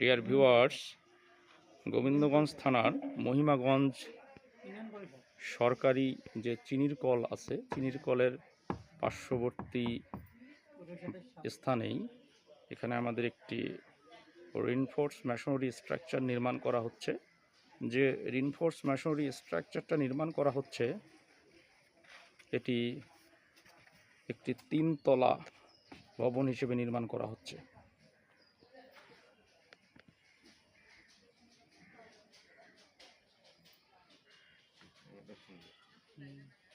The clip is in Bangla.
ডিয়ার ভিউয়ার্স গোবিন্দগঞ্জ থানার মহিমাগঞ্জ সরকারি যে চিনির কল আছে, চিনির কলের পার্শ্ববর্তী স্থানেই এখানে আমাদের একটি রিনফোর্স মেশনারি স্ট্রাকচার নির্মাণ করা হচ্ছে। যে রিনফোর্স মেশনারি স্ট্রাকচারটা নির্মাণ করা হচ্ছে, এটি একটি তিনতলা ভবন হিসেবে নির্মাণ করা হচ্ছে। 嗯。